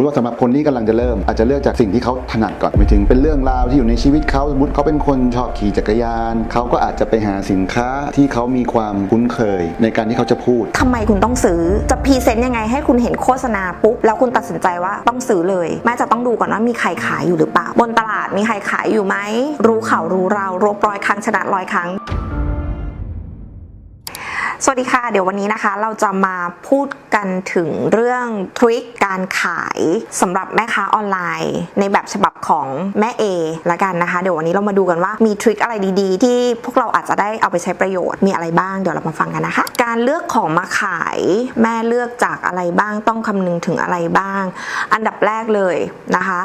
ติว่าสำหรับคนที่กำลังจะเริ่ม อาจจะเลือกจากสิ่งที่เขาถนัดก่อนไปถึงเป็นเรื่องราวที่อยู่ในชีวิตเขาสมมติเขาเป็นคนชอบขี่จักรยาน เขาก็อาจจะไปหาสินค้าที่เขามีความคุ้นเคย ในการที่เขาจะพูดทำไมคุณต้องซื้อจะพรีเซนต์ยังไงให้คุณเห็นโฆษณาปุ๊บแล้วคุณตัดสินใจว่าต้องซื้อเลยแม่จะต้องดูก่อนว่ามีใครขายอยู่หรือเปล่าบนตลาดมีใครขายอยู่ไหมรู้เขารู้เรารบร้อยครั้งชนะร้อยครั้ง สวัสดีค่ะ เดี๋ยววันนี้นะคะเราจะมาพูดกันถึงเรื่องทริคการขายสำหรับแม่ค้าออนไลน์ ในแบบฉบับของแม่เอละกันนะคะ เดี๋ยววันนี้เรามาดูกันว่ามีทริคอะไรดีๆ ที่พวกเราอาจจะได้เอาไปใช้ประโยชน์มีอะไรบ้างเดี๋ยวเรามาฟังกันนะคะ การเลือกของมาขายแม่เลือกจากอะไรบ้างต้องคำนึงถึงอะไรบ้าง อันดับแรกเลยนะคะ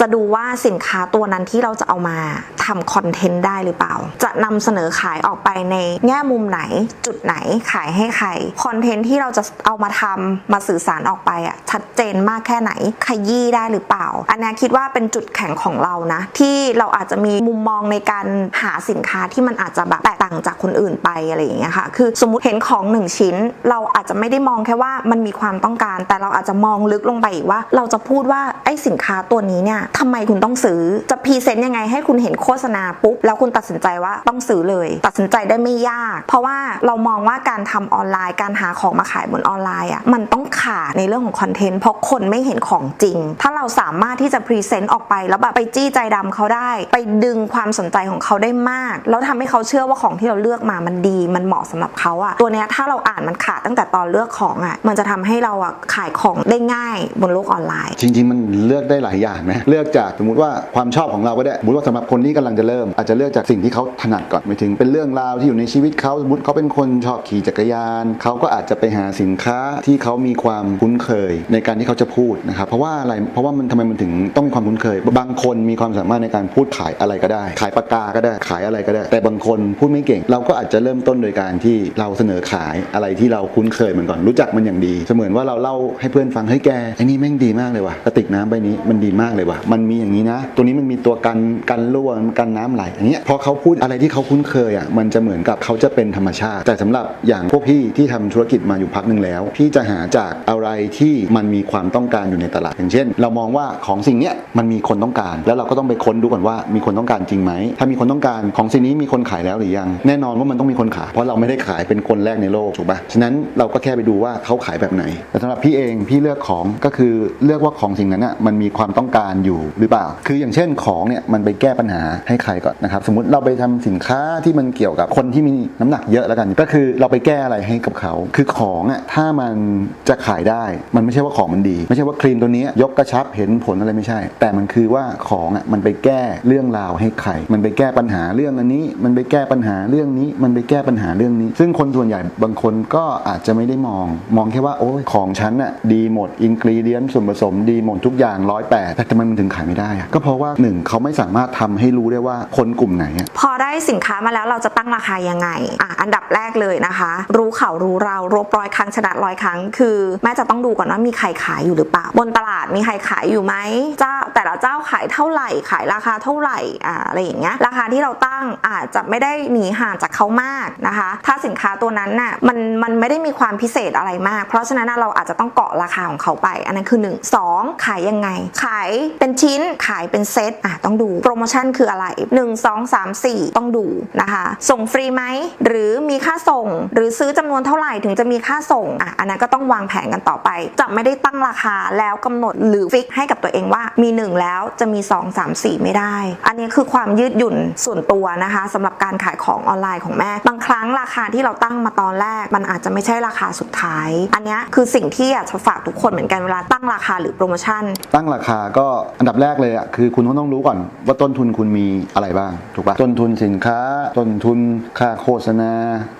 จะดูว่าสินค้าตัวนั้นที่เราจะเอามาทำคอนเทนต์ได้หรือเปล่า จะนำเสนอขายออกไปในแง่มุมไหนจุดไหนขายให้ใครคอนเทนต์ที่เราจะเอามาทำมาสื่อสารออกไปอะชัดเจนมากแค่ไหนขยี้ได้หรือเปล่า อันนี้คิดว่าเป็นจุดแข็งของเรานะ ที่เราอาจจะมีมุมมองในการหาสินค้าที่มันอาจจะแบบแตกต่างจากคนอื่นไปอะไรอย่างเงี้ยค่ะคือสมมติเห็นของหนึ่งชิ้น เราอาจจะไม่ได้มองแค่ว่ามันมีความต้องการ แต่เราอาจจะมองลึกลงไปอีกว่า เราจะพูดว่าไอ้สินค้าตัวนี้เนี่ยทำไมคุณต้องซื้อจะพรีเซนต์ยังไงให้คุณเห็นโฆษณาปุ๊บแล้วคุณตัดสินใจว่าต้องซื้อเลย ตัดสินใจได้ไม่ยาก เพราะว่าเรามองว่า่าการทำออนไลน์ การหาของมาขายบนออนไลน์อะมันต้องขาดในเรื่องของคอนเทนต์เพราะคนไม่เห็นของจริง ถ้าเราสามารถที่จะพรีเซนต์ออกไปแล้วแบบไปจี้ใจดำเขาได้ ไปดึงความสนใจของเขาได้มาก แล้วทำให้เขาเชื่อว่าของที่เราเลือกมามันดี มันเหมาะสำหรับเขาอะตัวเนี้ยถ้าเราอ่านมันขาดตั้งแต่ตอนเลือกของอะมันจะทำให้เราอะขายของได้ง่ายบนโลกออนไลน์ จริง ๆ มันเลือกได้หลายอย่างนะเลือกจากสมมติว่าความชอบของเราก็ได้สมมติว่าสำหรับคนที่กำลังจะเริ่ม อาจจะเลือกจากสิ่งที่เขาถนัดก่อนไปถึงเป็นเรื่องราวที่อยู่ในชีวิตเขาสมมติเขาเป็นคนชอบขี่จักรยาน เขาก็อาจจะไปหาสินค้าที่เขามีความคุ้นเคยในการที่เขาจะพูดนะครับเพราะว่าอะไรเพราะว่ามันทำไมมันถึงต้องมีความคุ้นเคย บางคนมีความสามารถในการพูดขายอะไรก็ได้ ขายปากกาก็ได้ขายอะไรก็ได้ แต่บางคนพูดไม่เก่ง เราก็อาจจะเริ่มต้นโดยการที่เราเสนอขายอะไรที่เราคุ้นเคยเหมันก่อนรู้จักมันอย่างดี เสมือนว่าเราเล่าให้เพื่อนฟังเฮ้ยแกไอ้นี่แม่งดีมากเลยว่ะกระติกน้ำใบนี้มันดีมากเลยว่ะมันมีอย่างนี้นะ ตัวนี้มันมีตัวกันกันรั่วกันน้ำไหลอันเนี้ยพอเขาพูดอะไรที่เขาคุ้นเคยอะมันจะเหมือนกับเขาจะเป็นธรรมชาติ แต่สำหรับอย่างพวกพี่ที่ทำธุรกิจมาอยู่พักหนึ่งแล้ว พี่จะหาจากอะไรที่มันมีความต้องการอยู่ในตลาด อย่างเช่น เรามองว่าของสิ่งเนี้ยมันมีคนต้องการ แล้วเราก็ต้องไปค้นดูก่อนว่ามีคนต้องการจริงไหมถ้ามีคนต้องการของสิ่งนี้มีคนขายแล้วหรือยัง แน่นอนว่ามันต้องมีคนขาย เพราะเราไม่ได้ขายเป็นคนแรกในโลกถูกปะฉะนั้นเราก็แค่ไปดูว่าเขาขายแบบไหนแต่สำหรับพี่เองพี่เลือกของก็คือเลือกว่าของสิ่งนั้นอะมันมีความต้องการอยู่หรือเปล่า คืออย่างเช่นของเนี่ยมันไปแก้ปัญหาให้ใครก่อนนะครับสมมติเราไปทำสินค้าที่มันเกี่ยวกับคนที่มีน้ำหนักเยอะแล้วกัน ก็คือเราไปแก้อะไรให้กับเขา คือของอะถ้ามันจะขายได้ มันไม่ใช่ว่าของมันดี ไม่ใช่ว่าครีมตัวนี้ยกกระชับเห็นผลอะไรไม่ใช่ แต่มันคือว่าของอะมันไปแก้เรื่องราวให้ใคร มันไปแก้ปัญหาเรื่องอันนี้ มันไปแก้ปัญหาเรื่องนี้ มันไปแก้ปัญหาเรื่องนี้ ซึ่งคนส่วนใหญ่บางคนก็อาจจะไม่ได้มอง มองแค่ว่าโอ้ยของฉันอะดีหมดอินกรีเดียนส่วนผสมดีหมดทุกอย่างร้อยแปดแต่ทำไมมันถึงขายไม่ได้อะก็เพราะว่าหนึ่งเขาไม่สามารถทำให้รู้ได้ว่าคนกลุ่มไหนอะพอได้สินค้ามาแล้วเราจะตั้งราคายังไงอะอันดับแรกเลยนะคะ รู้เขารู้เรารบร้อยครั้งชนะร้อยครั้ง คือแม่จะต้องดูก่อนว่ามีใครขายอยู่หรือเปล่าบนตลาดมีใครขายอยู่ไหมเจ้า แต่ละเจ้าขายเท่าไหร่ขายราคาเท่าไหร่อ่าอะไรอย่างเงี้ยราคาที่เราตั้งอาจจะไม่ได้หนีห่างจากเขามากนะคะ ถ้าสินค้าตัวนั้นน่ะมันมันไม่ได้มีความพิเศษอะไรมาก เพราะฉะนั้นเราอาจจะต้องเกาะราคาของเขาไป อันนั้นคือ 1 2 ขายยังไง ขายเป็นชิ้นขายเป็นเซตอะต้องดูโปรโมชั่นคืออะไร 1 2 3 4 ต้องดูนะคะ ส่งฟรีไหมหรือมีค่าส่ง หรือซื้อจำนวนเท่าไหร่ถึงจะมีค่าส่งอะอันนั้นก็ต้องวางแผนกันต่อไปจะไม่ได้ตั้งราคาแล้วกำหนดหรือฟิกให้กับตัวเองว่ามี 1แล้วจะมี 2 3 4 ไม่ได้ อันนี้คือความยืดหยุ่นส่วนตัวนะคะสำหรับการขายของออนไลน์ของแม่ บางครั้งราคาที่เราตั้งมาตอนแรก มันอาจจะไม่ใช่ราคาสุดท้าย อันนี้คือสิ่งที่อยากจะฝากทุกคนเหมือนกันเวลาตั้งราคาหรือโปรโมชั่น ตั้งราคาก็อันดับแรกเลยอะคือคุณต้องรู้ก่อนว่าต้นทุนคุณมีอะไรบ้างถูกปะต้นทุนสินค้า ต้นทุนค่าโฆษณา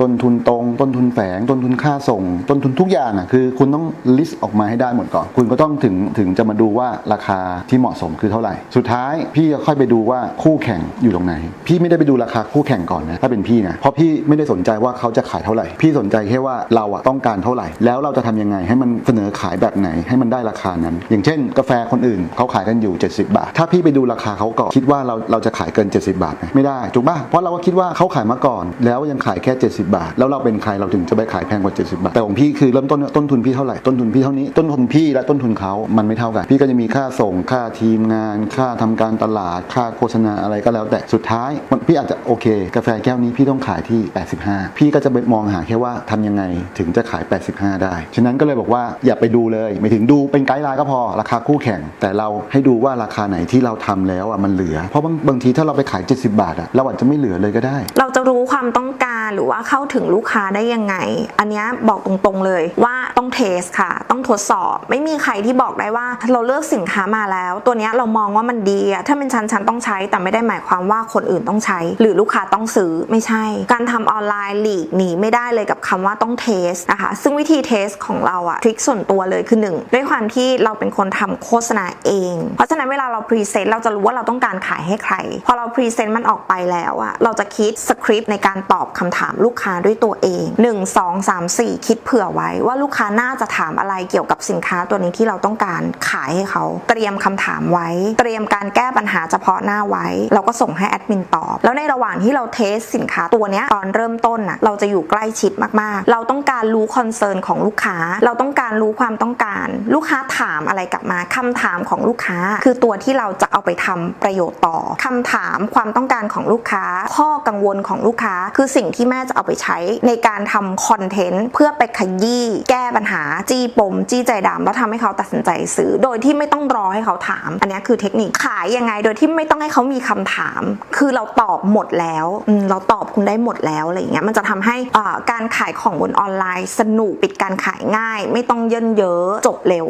ต้นทุนตรง ต้นทุนแฝง ต้นทุนค่าส่ง ต้นทุนทุกอย่างอะคือคุณต้องลิสต์ออกมาให้ได้หมดก่อน คุณก็ต้องถึงถึงจะมาดูว่าราคาที่เหมาะสมคือเท่าไหร่ สุดท้ายพี่จะค่อยไปดูว่าคู่แข่งอยู่ตรงไหน พี่ไม่ได้ไปดูราคาคู่แข่งก่อนนะถ้าเป็นพี่นะเพราะพี่ไม่ได้สนใจว่าเขาจะขายเท่าไหร่ พี่สนใจแค่ว่าเราอะต้องการเท่าไหร่ แล้วเราจะทำยังไงให้มันเสนอขายแบบไหนให้มันได้ราคานั้น อย่างเช่น กาแฟคนอื่นเขาขายกันอยู่ 70 บาท ถ้าพี่ไปดูราคาเขาก่อนคิดว่าเราเราจะขายเกิน 70 บาทไหมไม่ได้ถูกป่ะเพราะเราก็คิดว่าเขาขายมาก่อน แล้วยังขายแค่ 70 บาท แล้วเราเป็นใครเราถึงจะไปขายแพงกว่า 70 บาทแต่ของพี่คือเริ่มต้นต้นทุนพี่เท่าไหร่ต้นทุนพี่เท่านี้ต้นทุนพี่และต้นทุนเขามันไม่เท่ากัน พี่ก็จะมีค่าส่งค่าทีมงาน ค่าทำการตลาด ค่าโฆษณาอะไรก็แล้ว แต่สุดท้ายพี่อาจจะโอเค กาแฟแก้วนี้พี่ต้องขายที่ 85 พี่ก็จะไปมองหาแค่ว่าทำยังไงถึงจะขาย 85 ได้ ฉะนั้นก็เลยบอกว่าอย่าไปดูเลย ไม่ถึงดูเป็นไกด์ไลน์ก็พอราคาคู่แข่ง แต่เราให้ดูว่าราคาไหนที่เราทำแล้วอะมันเหลือ เพราะบางบางทีถ้าเราไปขาย 70 บาทอะเราอาจจะไม่เหลือเลยก็ได้ เราจะรู้ความต้องการ หรือว่าเข้าถึงลูกค้าได้ยังไง อันนี้บอกตรงๆเลยว่าต้องเทสค่ะ ต้องทดสอบ ไม่มีใครที่บอกได้ว่าเราเลือกสินค้ามาแล้ว ตัวนี้เรามองว่ามันดีอะถ้าเป็นชั้นชั้นต้องใช้ แต่ไม่ได้หมายความว่าคนอื่นต้องใช้ หรือลูกค้าต้องซื้อไม่ใช่ การทำออนไลน์หลีกหนีไม่ได้เลยกับคำว่าต้องเทสนะคะ ซึ่งวิธีเทสของเราอะทริคส่วนตัวเลยคือหนึ่งด้วยความที่เราเป็นคนทำโฆษณาเอง เพราะฉะนั้นเวลาเราพรีเซนต์เราจะรู้ว่าเราต้องการขายให้ใคร พอเราพรีเซนต์มันออกไปแล้วอะเราจะคิดสคริปต์ในการตอบคำถามลูกค้าด้วยตัวเอง 1 2 3 4 คิดเผื่อไว้ว่าลูกค้าน่าจะถามอะไรเกี่ยวกับสินค้าตัวนี้ที่เราต้องการขายให้เขา เตรียมคำถามไว้ เตรียมการแก้ปัญหาเฉพาะหน้าไว้ เราก็ส่งให้แอดมินตอบ แล้วในระหว่างที่เราเทสสินค้าตัวนี้ตอนเริ่มต้นน่ะเราจะอยู่ใกล้ชิดมากๆ เราต้องการรู้คอนเซิร์นของลูกค้า เราต้องการรู้ความต้องการ ลูกค้าถามอะไรกลับมาคำถามของลูกค้า คือตัวที่เราจะเอาไปทำประโยชน์ต่อคำถามความต้องการของลูกค้า ข้อกังวลของลูกค้า คือสิ่งที่แม่จะเอาไปใช้ในการทำคอนเทนต์เพื่อไปขยี้แก้ปัญหาจี้ปม จี้ใจดำแล้วทำให้เขาตัดสินใจซื้อ โดยที่ไม่ต้องรอให้เขาถาม อันนี้คือเทคนิคขายยังไงโดยที่ไม่ต้องให้เขามีคำถาม คือเราตอบหมดแล้วเราตอบคุณได้หมดแล้วอะไรอย่างเงี้ยมันจะทำให้อ่าการขายของบนออนไลน์สนุกปิดการขายง่าย ไม่ต้องเยินเยอะจบเร็ว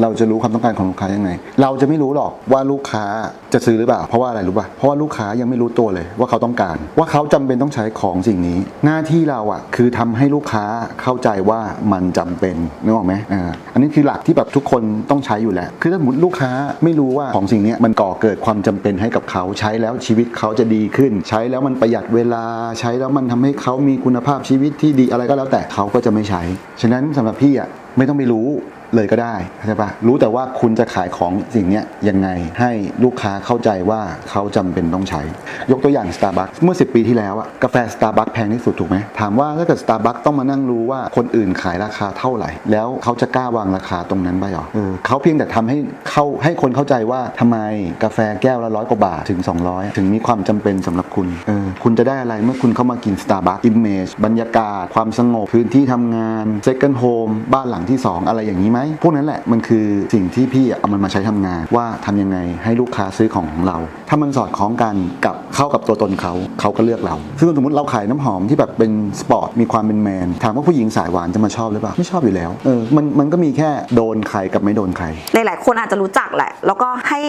เราจะรู้ความต้องการของลูกค้ายังไง เราจะไม่รู้หรอกว่าลูกค้าจะซื้อหรือเปล่าเพราะว่าอะไรรู้ป่ะเพราะว่าลูกค้ายังไม่รู้ตัวเลยว่าเขาต้องการ ว่าเขาจำเป็นต้องใช้ของสิ่งนี้หน้าที่เราอะคือทำให้ลูกค้าเข้าใจว่ามันจำเป็นนึกออกไหมอ่าอันนี้คือหลักที่แบบทุกคนต้องใช้อยู่แล้ว คือถ้าสมมติลูกค้าไม่รู้ว่าของสิ่งนี้มันก่อเกิดความจำเป็นให้กับเขาใช้แล้วชีวิตเขาจะดีขึ้น ใช้แล้วมันประหยัดเวลาใช้แล้วมันทำให้เขามีคุณภาพชีวิตที่ดีอะไรก็แล้วแต่เขาก็จะไม่ใช้ ฉะนั้นสำหรับพี่อะไม่ต้องไปรู้ เลยก็ได้เข้าใจปะรู้แต่ว่าคุณจะขายของสิ่งนี้ยังไงให้ลูกค้าเข้าใจว่าเขาจำเป็นต้องใช้ ยกตัวอย่าง Starbucks เมื่อ 10 ปีที่แล้วอะกาแฟ Starbucks แพงที่สุดถูกไหมถามว่าถ้าเกิด Starbucks ต้องมานั่งรู้ว่าคนอื่นขายราคาเท่าไหร่ แล้วเขาจะกล้าวางราคาตรงนั้นไปหรอเออเขาเพียงแต่ทำให้เขาให้คนเข้าใจว่าทำไมกาแฟแก้วละร้อยกว่าบาทถึง 200 ถึงมีความจำเป็นสำหรับคุณเออคุณจะได้อะไรเมื่อคุณเข้ามากิน Starbucks Image บรรยากาศ ความสงบพื้นที่ทำงาน Second Home บ้านหลังที่สองอะไรอย่างนี้ไหมพวกนั้นแหละมันคือสิ่งที่พี่เอามันมาใช้ทำงาน ว่าทำยังไงให้ลูกค้าซื้อของของเรา ถ้ามันสอดคล้องกันกับเข้ากับตัวตนเขาเขาก็เลือกเรา ซึ่งสมมติเราขายน้ำหอมที่แบบเป็นสปอร์ตมีความเป็นแมนถามว่าผู้หญิงสายหวานจะมาชอบหรือเปล่าไม่ชอบอยู่แล้วเออมันมันก็มีแค่โดนใครกับไม่โดนใคร หลายๆ คนอาจจะรู้จักแหละ แล้วก็ให้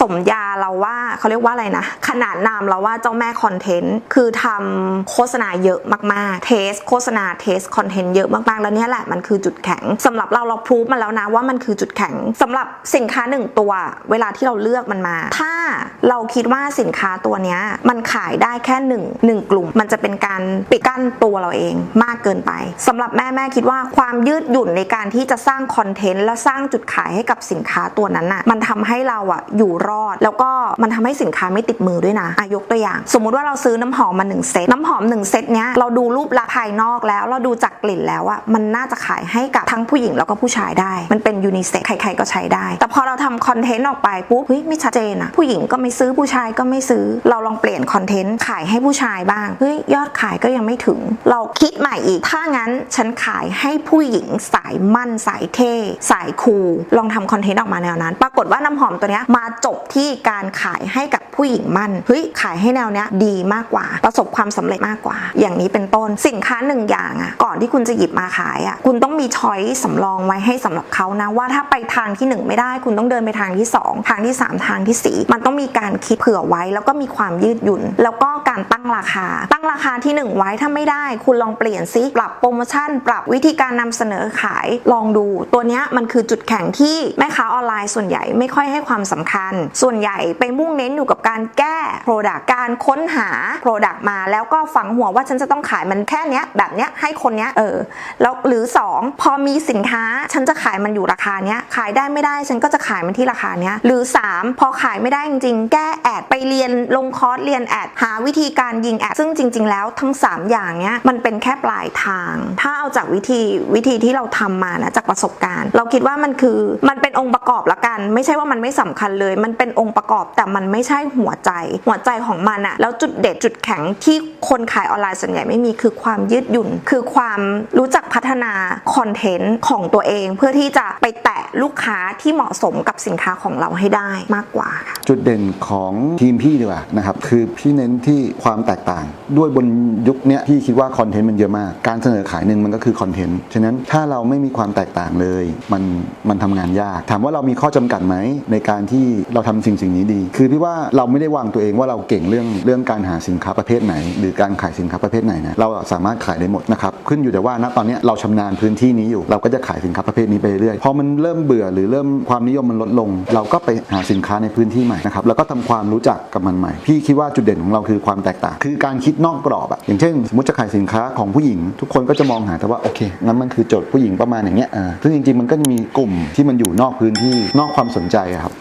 สมญาเราว่าเขาเรียกว่าอะไรนะ ขนาดนามเราว่าเจ้าแม่คอนเทนต์คือทำโฆษณาเยอะมากๆ เทส โฆษณาเทสคอนเทนต์เยอะมากๆ แล้วเนี่ยแหละมันคือจุดแข็งสำหรับเราเราพูรูฟมาแล้วนะว่ามันคือจุดแข็งสำหรับสินค้าหนึ่งตัว เวลาที่เราเลือกมันมา ถ้าเราคิดว่าสินค้าตัวนี้มันขายได้แค่หนึ่งหนึ่งกลุ่ม มันจะเป็นการปิดกั้นตัวเราเองมากเกินไปสำหรับแม่แม่คิดว่าความยืดหยุ่นในการที่จะสร้างคอนเทนต์และสร้างจุดขายให้กับสินค้าตัวนั้นน่ะมันทำให้เราอะอยู่รอด แล้วก็มันทำให้สินค้าไม่ติดมือด้วยนะอายกตัวอย่าง สมมุติว่าเราซื้อน้ำหอมมาหนึ่งเซตน้ำหอมหนึ่งเซตเนี้ยเราดูรูปลักษณ์ภายนอกแล้วเราดูจากกลิ่นแล้วอะมันน่าจะขายให้กับทั้งผู้หญิงแล้วก็ผู้ชายได้ มันเป็นยูนิเซ็กใครๆก็ใช้ได้ แต่พอเราทำคอนเทนต์ออกไปปุ๊บเฮ้ยไม่ชัดเจนอะผู้หญิงก็ไม่ซื้อผู้ชายก็ไม่ซื้อ เราลองเปลี่ยนคอนเทนต์ขายให้ผู้ชายบ้างเฮ้ยยอดขายก็ยังไม่ถึง เราคิดใหม่อีก ถ้างั้นฉันขายให้ผู้หญิงสายมั่นสายเท่สายคูลลองทำคอนเทนต์ออกมาแนวนั้น ปรากฏว่าน้ำหอมตัวนี้มาจบที่การขายให้กับผู้หญิงมั่นเฮ้ยขายให้แนวเนี้ยดีมากกว่า ประสบความสำเร็จมากกว่า อย่างนี้เป็นต้นสินค้าหนึ่งอย่างอะก่อนที่คุณจะหยิบมาขายอะคุณต้องมีช้อยสำรองไว้ให้ให้สำหรับเขานะว่าถ้าไปทางที่หนึ่งไม่ได้ คุณต้องเดินไปทางที่สองทางที่สามทางที่สี่มันต้องมีการคิดเผื่อไว้ แล้วก็มีความยืดหยุ่น แล้วก็การตั้งราคา ตั้งราคาที่หนึ่งไว้ถ้าไม่ได้ คุณลองเปลี่ยนซิปรับโปรโมชั่น ปรับวิธีการนำเสนอขายลองดู ตัวนี้มันคือจุดแข็งที่แม่ค้าออนไลน์ส่วนใหญ่ไม่ค่อยให้ความสำคัญ ส่วนใหญ่ไปมุ่งเน้นอยู่กับการแก้ Product การค้นหา Product มา แล้วก็ฝังหัวว่าฉันจะต้องขายมันแค่เนี้ยแบบเนี้ยให้คนเนี้ยเออแล้วหรือ 2 พอมีสินค้าฉันจะขายมันอยู่ราคาเนี้ยขายได้ไม่ได้ฉันก็จะขายมันที่ราคาเนี้ยหรือ 3 พอขายไม่ได้จริงๆ แก้แอดไปเรียนลงคอร์สเรียนแอดหาวิธีการยิงแอดซึ่งจริง ๆ แล้วทั้ง 3 อย่างเนี้ยมันเป็นแค่ปลายทาง ถ้าเอาจากวิธีวิธีที่เราทำมานะจากประสบการณ์ เราคิดว่ามันคือมันเป็นองค์ประกอบละกัน ไม่ใช่ว่ามันไม่สำคัญเลย มันเป็นองค์ประกอบแต่มันไม่ใช่หัวใจ หัวใจของมันอะแล้วจุดเด็ดจุดแข็งที่คนขายออนไลน์ส่วนใหญ่ไม่มีคือความยืดหยุ่น คือความรู้จักพัฒนาคอนเทนต์ของตัวเองเพื่อที่จะไปแตะลูกค้าที่เหมาะสมกับสินค้าของเราให้ได้มากกว่าค่ะจุดเด่นของทีมพี่ดีกว่านะครับคือพี่เน้นที่ความแตกต่าง ด้วยบนยุคนี้พี่คิดว่าคอนเทนต์มันเยอะมาก การเสนอขายหนึ่งมันก็คือคอนเทนต์ฉะนั้นถ้าเราไม่มีความแตกต่างเลย มันมันทำงานยาก ถามว่าเรามีข้อจำกัดไหมในการที่เราทำสิ่งสิ่งนี้ดี คือพี่ว่าเราไม่ได้วางตัวเองว่าเราเก่งเรื่องเรื่องการหาสินค้าประเภทไหน หรือการขายสินค้าประเภทไหนนะเราสามารถขายได้หมดนะครับขึ้นอยู่แต่ว่าณตอนนี้เราชำนาญพื้นที่นี้อยู่ เราก็จะขายสินค้าประเภทนี้ไปเรื่อยพอมันเริ่มเบื่อหรือเริ่มความนิยมมันลดลง เราก็ไปหาสินค้าในพื้นที่ใหม่นะครับแล้วก็ทำความรู้จักกับมันใหม่ พี่คิดว่าจุดเด่นของเราคือความแตกต่าง คือการคิดนอกกรอบอะอย่างเช่น สมมติจะขายสินค้าของผู้หญิง ทุกคนก็จะมองหาแต่ว่าโอเคงั้นมันคือโจทย์ผู้หญิงประมาณอย่างเงี้ยอ่าซึ่งจริงๆมันก็จะมีกลุ่มที่มันอยู่นอกพื้นที่นอกความสนใจครับ